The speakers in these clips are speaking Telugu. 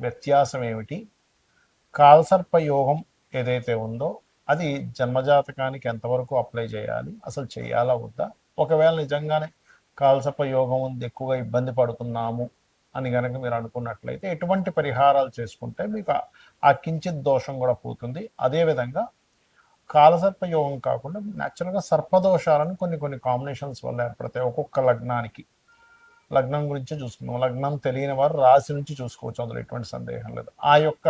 వ్యత్యాసం ఏమిటి? కాలసర్ప యోగం ఏదైతే ఉందో అది జన్మజాతకానికి ఎంతవరకు అప్లై చేయాలి? అసలు చేయాలా వద్దా? ఒకవేళ నిజంగానే కాల్సర్పయోగం ఉంది ఎక్కువగా ఇబ్బంది పడుతున్నాము అని కనుక మీరు అనుకున్నట్లయితే ఎటువంటి పరిహారాలు చేసుకుంటే మీకు ఆ- కించిత్ దోషం కూడా పోతుంది. అదేవిధంగా కాలసర్ప యోగం కాకుండా న్యాచురల్గా సర్పదోషాలను కొన్ని కొన్ని కాంబినేషన్స్ వల్ల ఏర్పడతాయి. ఒక్కొక్క లగ్నానికి. లగ్నం గురించి చూసుకుందాం. లగ్నం తెలియని వారు రాశి నుంచి చూసుకోవచ్చు. అందులో ఎటువంటి సందేహం లేదు. ఆ యొక్క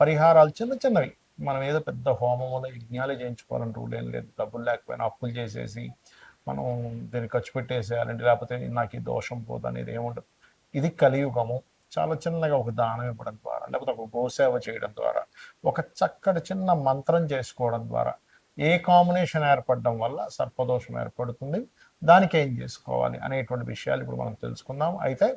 పరిహారాలు చిన్న చిన్నవి. మనం ఏదో పెద్ద హోమములు యజ్ఞాలు చేయించుకోవాలని రూల్ ఏం లేదు. డబ్బులు లేకపోయినా అప్పులు చేసేసి మనం దీన్ని ఖర్చు పెట్టేసేయాలంటే లేకపోతే నాకు ఈ దోషం పోదు అనేది ఏముండదు ఇది కలియుగము. చాలా చిన్నగా ఒక దానం ఇవ్వడం ద్వారా లేకపోతే ఒక గోసేవ చేయడం ద్వారా ఒక చక్కటి చిన్న మంత్రం చేసుకోవడం ద్వారా ఏ కాంబినేషన్ ఏర్పడడం వల్ల సర్పదోషం ఏర్పడుతుంది? దానికి ఏం చేసుకోవాలి అనేటువంటి విషయాలు ఇప్పుడు మనం తెలుసుకుందాం. అయితే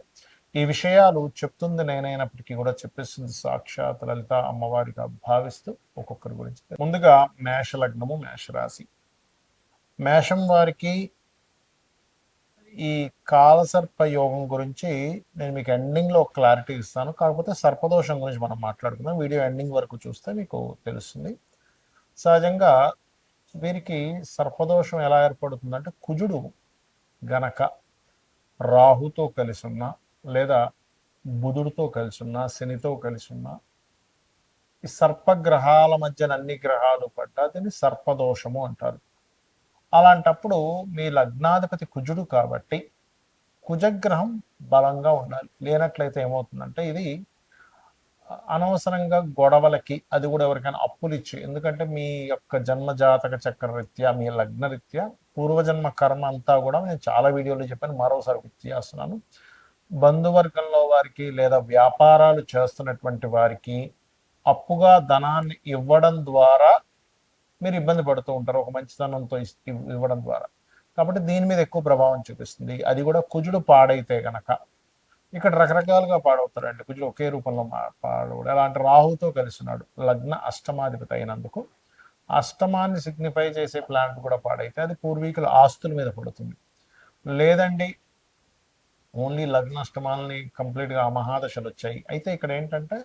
ఈ విషయాలు చెప్తుంది నేనైనప్పటికీ కూడా చెప్పేస్తుంది సాక్షాత్ లలిత అమ్మవారిగా భావిస్తూ ఒక్కొక్కరి గురించి. ముందుగా మేష లగ్నము మేషరాశి. మేషం వారికి ఈ కాలసర్ప యోగం గురించి నేను మీకు ఎండింగ్లో క్లారిటీ ఇస్తాను. కాకపోతే సర్పదోషం గురించి మనం మాట్లాడుకుందాం. వీడియో ఎండింగ్ వరకు చూస్తే మీకు తెలుస్తుంది. సహజంగా వీరికి సర్పదోషం ఎలా ఏర్పడుతుందంటే కుజుడు గనక రాహుతో కలిసి ఉన్నా లేదా బుధుడితో కలిసి ఉన్న శనితో కలిసి ఉన్న ఈ సర్పగ్రహాల మధ్యన అన్ని గ్రహాలు పడ్డా దీన్ని సర్పదోషము అంటారు. అలాంటప్పుడు మీ లగ్నాధిపతి కుజుడు కాబట్టి కుజగ్రహం బలంగా ఉండాలి. లేనట్లయితే ఏమవుతుందంటే ఇది అనవసరంగా గొడవలకి అది కూడా ఎవరికైనా అప్పులు ఇచ్చి ఎందుకంటే మీ యొక్క జన్మ జాతక చక్ర రీత్యా మీ లగ్న రీత్యా పూర్వజన్మ కర్మ అంతా కూడా నేను చాలా వీడియోలో చెప్పాను మరోసారి గుర్తు చేస్తున్నాను. బంధువర్గంలో వారికి లేదా వ్యాపారాలు చేస్తున్నటువంటి వారికి అప్పుగా ధనాన్ని ఇవ్వడం ద్వారా మీరు ఇబ్బంది పడుతూ ఉంటారు ఒక మంచితనంతో ఇస్- ఇవ్వడం ద్వారా. కాబట్టి దీని మీద ఎక్కువ ప్రభావం చూపిస్తుంది. అది కూడా కుజుడు పాడైతే గనక ఇక్కడ రకరకాలుగా పాడవుతారండి. కొంచెం ఒకే రూపంలో మా- పాడవుడు. ఎలా అంటే రాహుతో కలిసినాడు. లగ్న అష్టమాధిపతి అయినందుకు అష్టమాన్ని సిగ్నిఫై చేసే ప్లాంట్ కూడా పాడైతే అది పూర్వీకుల ఆస్తుల మీద పడుతుంది. లేదండి ఓన్లీ లగ్న అష్టమాలని కంప్లీట్గా ఆ మహాదశలు వచ్చాయి. అయితే ఇక్కడ ఏంటంటే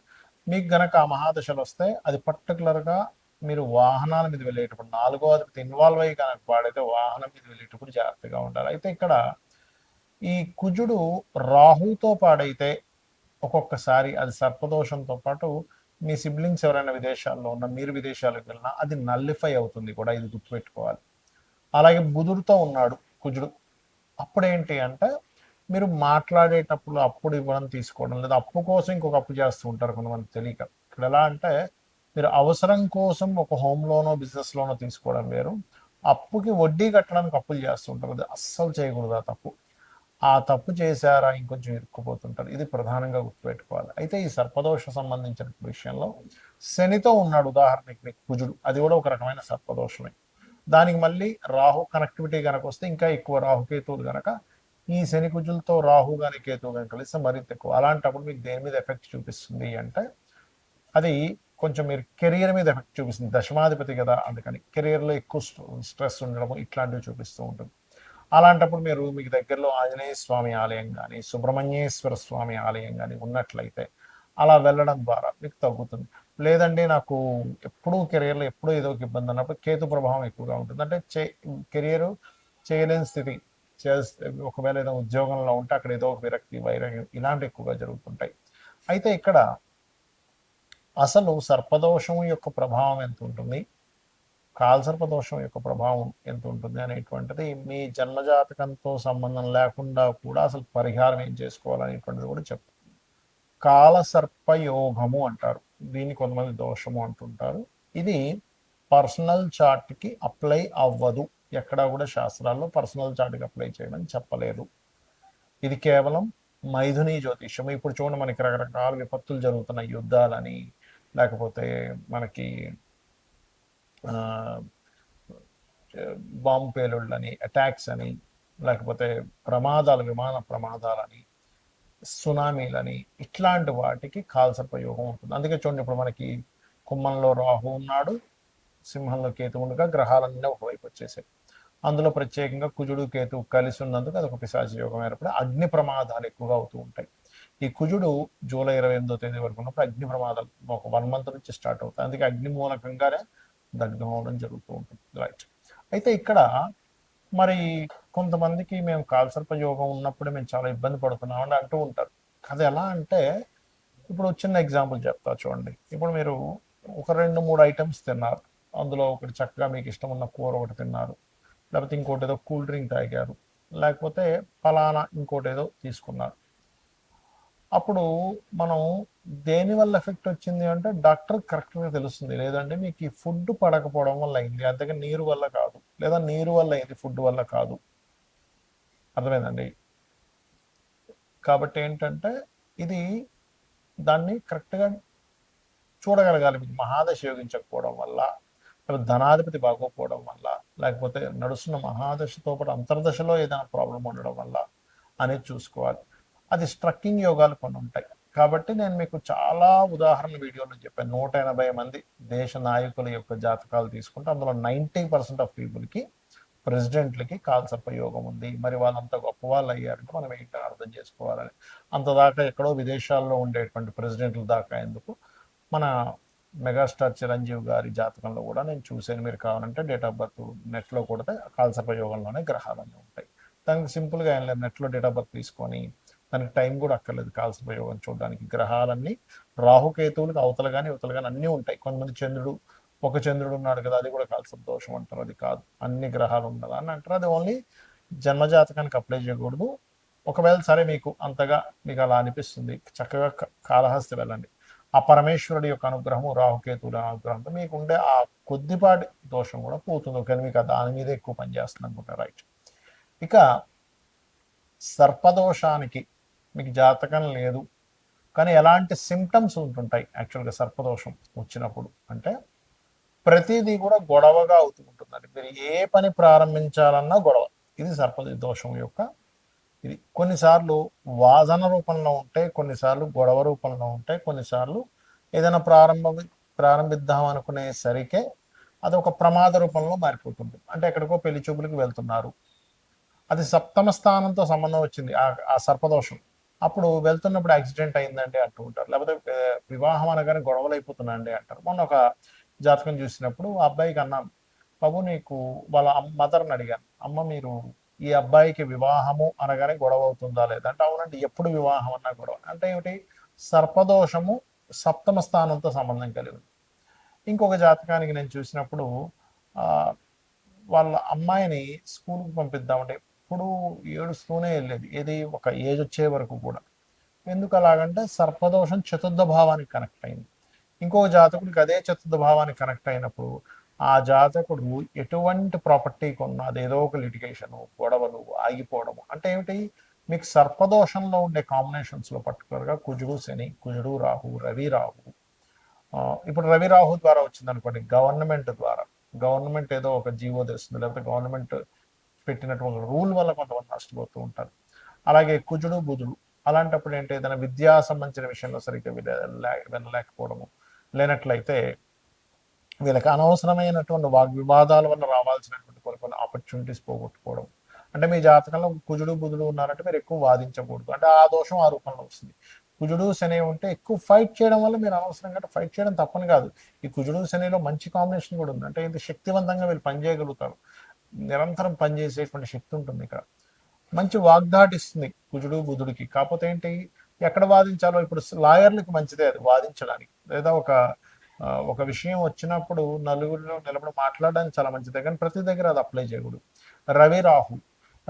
మీకు గనక ఆ మహాదశలు వస్తే అది పర్టికులర్గా మీరు వాహనాల మీద వెళ్ళేటప్పుడు నాలుగో అధిపతి ఇన్వాల్వ్ అయ్యి కనుక పాడైతే వాహనం మీద వెళ్ళేటప్పుడు జాగ్రత్తగా ఉండాలి. అయితే ఇక్కడ ఈ కుజుడు రాహుతో పాడైతే ఒక్కొక్కసారి అది సర్పదోషంతో పాటు మీ సిబ్లింగ్స్ ఎవరైనా విదేశాల్లో ఉన్న మీరు విదేశాలకు వెళ్ళినా అది నల్లిఫై అవుతుంది కూడా ఇది గుర్తుపెట్టుకోవాలి. అలాగే బుధుడితో ఉన్నాడు కుజుడు. అప్పుడేంటి అంటే మీరు మాట్లాడేటప్పుడు అప్పుడు ఇవ్వడం తీసుకోవడం లేదా అప్పు కోసం ఇంకొక అప్పు చేస్తూ ఉంటారు కొంతమంది తెలియక. ఇక్కడ ఎలా అంటే మీరు అవసరం కోసం ఒక హోమ్ లోనో బిజినెస్ లోనో తీసుకోవడం వేరు. అప్పుకి వడ్డీ కట్టడానికి అప్పులు చేస్తుంటారు అది అస్సలు చేయకూడదు ఆ తప్పు. ఆ తప్పు చేశారా ఇంకొంచెం ఇరుక్కుపోతుంటారు. ఇది ప్రధానంగా గుర్తుపెట్టుకోవాలి. అయితే ఈ సర్పదోష సంబంధించిన విషయంలో శనితో ఉన్నాడు ఉదాహరణకి మీకు కుజుడు. అది కూడా ఒక రకమైన సర్పదోషమే. దానికి మళ్ళీ రాహు కనెక్టివిటీ కనుక వస్తే ఇంకా ఎక్కువ రాహుకేతువులు కనుక ఈ శని కుజులతో రాహు కానీ కేతువు కానీ కలిస్తే మరింత ఎక్కువ. అలాంటప్పుడు మీకు దేని మీద ఎఫెక్ట్ చూపిస్తుంది అంటే అది కొంచెం మీరు కెరియర్ మీద ఎఫెక్ట్ చూపిస్తుంది. దశమాధిపతి కదా అందుకని. కెరియర్లో ఎక్కువ స్ట్రెస్ ఉండడం ఇట్లాంటివి చూపిస్తూ ఉంటుంది. అలాంటప్పుడు మీరు మీకు దగ్గరలో ఆంజనేయ స్వామి ఆలయం కానీ సుబ్రహ్మణ్యేశ్వర స్వామి ఆలయం కానీ ఉన్నట్లయితే అలా వెళ్ళడం ద్వారా మీకు తగ్గుతుంది. లేదండి నాకు ఎప్పుడూ కెరియర్లో ఎప్పుడూ ఏదో ఒక ఇబ్బంది అన్నప్పుడు కేతు ప్రభావం ఎక్కువగా ఉంటుంది. అంటే చే కెరియర్ చేయలేని స్థితి చేస్తే ఒకవేళ ఏదో ఉద్యోగంలో ఉంటే అక్కడ ఏదో ఒక విరక్తి వైరాగ్యం ఇలాంటివి ఎక్కువగా జరుగుతుంటాయి. అయితే ఇక్కడ అసలు సర్పదోషం యొక్క ప్రభావం ఎంత ఉంటుంది? కాల్సర్పదోషం యొక్క ప్రభావం ఎంత ఉంటుంది అనేటువంటిది మీ జన్మజాతకంతో సంబంధం లేకుండా కూడా అసలు పరిహారం ఏం చేసుకోవాలనేటువంటిది కూడా చెప్తుంది కాలసర్ప యోగము అంటారు. దీన్ని కొంతమంది దోషము అంటుంటారు. ఇది పర్సనల్ చార్ట్కి అప్లై అవ్వదు. ఎక్కడా కూడా శాస్త్రాల్లో పర్సనల్ చార్ట్కి అప్లై చేయమని చెప్పలేదు. ఇది కేవలం మైథుని జ్యోతిష్యం. ఇప్పుడు చూడండి మనకి రకరకాల విపత్తులు జరుగుతున్నాయి యుద్ధాలని లేకపోతే మనకి బాంబు పేలుళ్ళని అటాక్స్ అని లేకపోతే ప్రమాదాలు విమాన ప్రమాదాలని సునామీలని ఇట్లాంటి వాటికి కాల్సర్పయోగం ఉంటుంది. అందుకే చూడండి ఇప్పుడు మనకి కుమ్మంలో రాహు ఉన్నాడు సింహంలో కేతు ఉండగా గ్రహాలన్నీ ఒకవైపు వచ్చేసాయి. అందులో ప్రత్యేకంగా కుజుడు కేతు కలిసి ఉన్నందుకు అది ఒక పిశాచ యోగం ఏర్పడి అగ్ని ప్రమాదాలు ఎక్కువగా అవుతూ ఉంటాయి. ఈ కుజుడు జూలై ఇరవై ఎనిమిదో తేదీ వరకు ఉన్నప్పుడు అగ్ని ప్రమాదాలు ఒక వన్ మంత్ నుంచి స్టార్ట్ అవుతాయి. అందుకే అగ్ని మూలకంగానే దగ్ధం అవడం జరుగుతూ ఉంటుంది. రైట్ అయితే ఇక్కడ మరి కొంతమందికి మేము కాల్సర్ప యోగం ఉన్నప్పుడు మేము చాలా ఇబ్బంది పడుతున్నాం అని అంటూ ఉంటారు. అది ఎలా అంటే ఇప్పుడు చిన్న ఎగ్జాంపుల్ చెప్తా చూడండి. ఇప్పుడు మీరు ఒక రెండు మూడు ఐటమ్స్ తిన్నారు. అందులో ఒకటి చక్కగా మీకు ఇష్టం ఉన్న కూర ఒకటి తిన్నారు. లేకపోతే ఇంకోటి ఏదో కూల్ డ్రింక్ తాగారు. లేకపోతే ఫలానా ఇంకోటి ఏదో తీసుకున్నారు. అప్పుడు మనం దేని వల్ల ఎఫెక్ట్ వచ్చింది అంటే డాక్టర్ కరెక్ట్గా తెలుస్తుంది. లేదంటే మీకు ఈ ఫుడ్ పడకపోవడం వల్ల అయింది. అంతగా నీరు వల్ల కాదు. లేదా నీరు వల్ల అయింది ఫుడ్ వల్ల కాదు. అర్థమైందండి? కాబట్టి ఏంటంటే ఇది దాన్ని కరెక్ట్గా చూడగలగాలి. మీకు మహాదశ యోగించకపోవడం వల్ల ధనాధిపతి బాగోకపోవడం వల్ల లేకపోతే నడుస్తున్న మహాదశతో పాటు అంతర్దశలో ఏదైనా ప్రాబ్లం ఉండడం వల్ల అనేది చూసుకోవాలి. అది స్ట్రక్కింగ్ యోగాలు కొన్ని ఉంటాయి. కాబట్టి నేను మీకు చాలా ఉదాహరణ వీడియోలో చెప్పాను. నూట ఎనభై మంది దేశ నాయకుల యొక్క జాతకాలు తీసుకుంటే అందులో నైంటీ పర్సెంట్ ఆఫ్ పీపుల్కి ప్రెసిడెంట్లకి కాల్సర్ప యోగం ఉంది. మరి వాళ్ళంత గొప్ప వాళ్ళు అయ్యారంటే మనం ఏంటని అర్థం చేసుకోవాలని. అంత దాకా ఎక్కడో విదేశాల్లో ఉండేటువంటి ప్రెసిడెంట్ల దాకా ఎందుకు? మన మెగాస్టార్ చిరంజీవి గారి జాతకంలో కూడా నేను చూశాను. మీరు కావాలంటే డేట్ ఆఫ్ బర్త్ నెట్లో కూడా కాల్సర్ప యోగంలోనే గ్రహాలన్నీ ఉంటాయి. దానికి సింపుల్గా ఏం లేదు. నెట్లో డేట్ ఆఫ్ బర్త్ తీసుకొని దానికి టైం కూడా అక్కర్లేదు. కాల్సర్ప ప్రయోగం చూడడానికి. గ్రహాలన్నీ రాహుకేతువులకు అవతల కానీ ఇవతల కానీ అన్నీ ఉంటాయి. కొంతమంది చంద్రుడు ఒక చంద్రుడు ఉన్నాడు కదా అది కూడా కాల్స దోషం అంటారు. అది కాదు. అన్ని గ్రహాలు ఉన్నదా అని అంటారు. అది ఓన్లీ జన్మజాతకానికి అప్లై చేయకూడదు. ఒకవేళ సరే మీకు అంతగా మీకు అలా అనిపిస్తుంది చక్కగా కాళహస్తి వెళ్ళండి. ఆ పరమేశ్వరుడి యొక్క అనుగ్రహము రాహుకేతువుల అనుగ్రహంతో మీకు ఉండే ఆ కొద్దిపాటి దోషం కూడా పోతుంది. కానీ మీకు దాని మీద ఎక్కువ పనిచేస్తుంది అనుకుంటా రైట్. ఇక సర్పదోషానికి మీకు జాతకం లేదు. కానీ ఎలాంటి సిమ్టమ్స్ ఉంటుంటాయి యాక్చువల్గా సర్పదోషం వచ్చినప్పుడు? అంటే ప్రతిదీ కూడా గొడవగా అవుతూ ఉంటుందండి మీరు ఏ పని ప్రారంభించాలన్నా గొడవ. ఇది సర్ప దోషం యొక్క ఇది. కొన్నిసార్లు వాదన రూపంలో ఉంటాయి కొన్నిసార్లు గొడవ రూపంలో ఉంటాయి కొన్నిసార్లు ఏదైనా ప్రారంభ ప్రారంభిద్దాం అనుకునేసరికే అది ఒక ప్రమాద రూపంలో మారిపోతుంది. అంటే ఎక్కడికో పెళ్ళి చూపులకు వెళ్తున్నారు. అది సప్తమ స్థానంతో సంబంధం వచ్చింది. ఆ ఆ సర్పదోషం. అప్పుడు వెళ్తున్నప్పుడు యాక్సిడెంట్ అయిందండి అంటూ ఉంటారు. లేకపోతే వివాహం అనగానే గొడవలు అయిపోతున్నాయండి అంటారు. మొన్న ఒక జాతకం చూసినప్పుడు ఆ అబ్బాయికి అన్నాను బాబు నీకు వాళ్ళ మదర్ని అడిగాను. అమ్మ మీరు ఈ అబ్బాయికి వివాహము అనగానే గొడవ అవుతుందా లేదంటే అవునండి అవునంటే ఎప్పుడు వివాహం అన్నా గొడవ. అంటే ఏమిటి? సర్పదోషము సప్తమ స్థానంతో సంబంధం కలిగి ఉంది ఇంకొక జాతకానికి నేను చూసినప్పుడు వాళ్ళ అమ్మాయిని స్కూల్కి పంపిద్దామంటే ఎప్పుడూ ఏడుస్తూనే వెళ్ళేది. ఏది ఒక ఏజ్ వచ్చే వరకు కూడా. ఎందుకు అలాగంటే సర్పదోషం చతుర్థ భావానికి కనెక్ట్ అయింది. ఇంకో జాతకుడికి అదే చతుర్థ భావానికి కనెక్ట్ అయినప్పుడు ఆ జాతకుడు ఎటువంటి ప్రాపర్టీ కొన్నా అదేదో ఒక లిటిగేషన్ గొడవలు ఆగిపోవడము అంటే ఏమిటి? మీకు సర్పదోషంలో ఉండే కాంబినేషన్స్లో పర్టికులర్గా కుజుడు శని కుజుడు రాహు రవి రాహు. ఇప్పుడు రవి రాహు ద్వారా వచ్చింది అనుకోండి గవర్నమెంట్ ద్వారా. గవర్నమెంట్ ఏదో ఒక జీవో తెస్తుంది లేకపోతే గవర్నమెంట్ పెట్టినటువంటి రూల్ వల్ల కొంతమంది నష్టపోతూ ఉంటారు. అలాగే కుజుడు బుధుడు అలాంటప్పుడు ఏంటి? ఏదైనా విద్యా సంబంధించిన విషయంలో సరిగ్గా వినలేకపోవడము. లేనట్లయితే వీళ్ళకి అనవసరమైనటువంటి వాగ్ వివాదాల వల్ల రావాల్సినటువంటి కొన్ని కొన్ని ఆపర్చునిటీస్ పోగొట్టుకోవడం అంటే మీ జాతకంలో కుజుడు బుధుడు ఉన్నారంటే మీరు ఎక్కువ వాదించకూడదు. అంటే ఆ దోషం ఆ రూపంలో వస్తుంది. కుజుడు శని ఉంటే ఎక్కువ ఫైట్ చేయడం వల్ల మీరు అనవసరంగా ఫైట్ చేయడం తప్పని కాదు. ఈ కుజుడు శనిలో మంచి కాంబినేషన్ కూడా ఉంది. అంటే ఇంత శక్తివంతంగా వీళ్ళు పనిచేయగలుగుతారు. నిరంతరం పనిచేసేటువంటి శక్తి ఉంటుంది ఇక్కడ. మంచి వాగ్దాటిస్తుంది కుజుడు బుధుడికి. కాకపోతే ఏంటి? ఎక్కడ వాదించాలో ఇప్పుడు లాయర్లకు మంచిదే అది వాదించడానికి. లేదా ఒక ఒక విషయం వచ్చినప్పుడు నలుగురిలో నిలబడి మాట్లాడడానికి చాలా మంచిదే. కానీ ప్రతి దగ్గర అది అప్లై చేయకూడదు. రవి రాహు.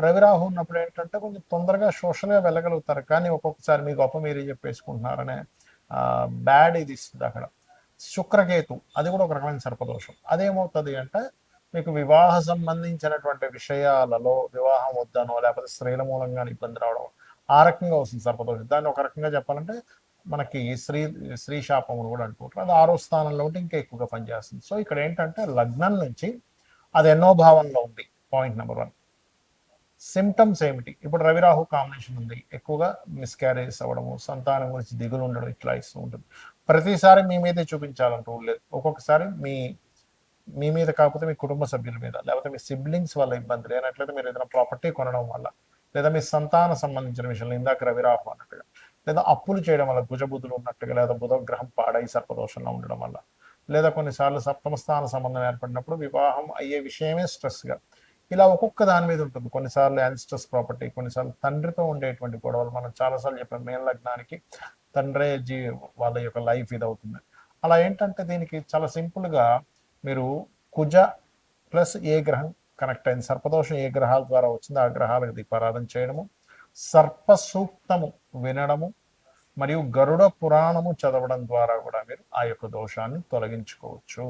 రవి రాహు ఉన్నప్పుడు ఏంటంటే కొంచెం తొందరగా సోషల్గా వెళ్ళగలుగుతారు. కానీ ఒక్కొక్కసారి మీ గొప్ప మీరే చెప్పేసుకుంటున్నారనే బ్యాడ్ ఇది ఇస్తుంది అక్కడ. శుక్రకేతు. అది కూడా ఒక రకమైన సర్పదోషం. అదేమవుతుంది అంటే మీకు వివాహ సంబంధించినటువంటి విషయాలలో వివాహం వద్దనో లేకపోతే స్త్రీల మూలంగా ఇబ్బంది రావడం ఆ రకంగా వస్తుంది సర్పదోషం దాన్ని ఒక రకంగా చెప్పాలంటే మనకి స్త్రీ స్త్రీ శాపం కూడా అనుకుంటారు అది ఆరో స్థానంలో ఉంటే ఇంకా ఎక్కువగా పనిచేస్తుంది. సో ఇక్కడ ఏంటంటే లగ్నం నుంచి అది ఎన్నో భావంలో ఉంది. Point number one. సిమ్టమ్స్ ఏమిటి? ఇప్పుడు రవిరాహు కాంబినేషన్ ఉంది. ఎక్కువగా మిస్క్యారేజెస్ అవ్వడము సంతానం గురించి దిగులు ఉండడం ఇట్లా ఇస్తూ ఉంటుంది. ప్రతిసారి మీ మీదే చూపించాలంటూ లేదు. ఒక్కొక్కసారి మీ మీ మీద కాకపోతే మీ కుటుంబ సభ్యుల మీద లేకపోతే మీ సిబ్లింగ్స్ వల్ల ఇబ్బంది లేనట్లయితే మీరు ఏదైనా ప్రాపర్టీ కొనడం వల్ల లేదా మీ సంతాన సంబంధించిన విషయంలో ఇందాక రవిరాహం అన్నట్టుగా లేదా అప్పులు చేయడం వల్ల భుజబుద్ధులు ఉన్నట్టుగా లేదా బుధగ్రహం పాడై సర్పదోషంలో ఉండడం వల్ల లేదా కొన్నిసార్లు సప్తమ స్థాన సంబంధం ఏర్పడినప్పుడు వివాహం అయ్యే విషయమే స్ట్రెస్గా ఇలా ఒక్కొక్క దాని మీద ఉంటుంది. కొన్నిసార్లు యాన్స్ట్రస్ ప్రాపర్టీ కొన్నిసార్లు తండ్రితో ఉండేటువంటి గొడవలు మనం చాలాసార్లు చెప్పాం. మేన లగ్నానికి తండ్రే జీ వాళ్ళ యొక్క లైఫ్ ఇది అవుతుంది అలా ఏంటంటే దీనికి చాలా సింపుల్గా మీరు కుజ ప్లస్ ఏ గ్రహం కనెక్ట్ అయింది. సర్పదోషం ఏ గ్రహాల ద్వారా వచ్చిందో ఆ గ్రహాలకు దీపారాధన చేయడము సర్ప సూక్తము వినడము మరియు గరుడ పురాణము చదవడం ద్వారా కూడా మీరు ఆ యొక్క దోషాన్ని తొలగించుకోవచ్చు.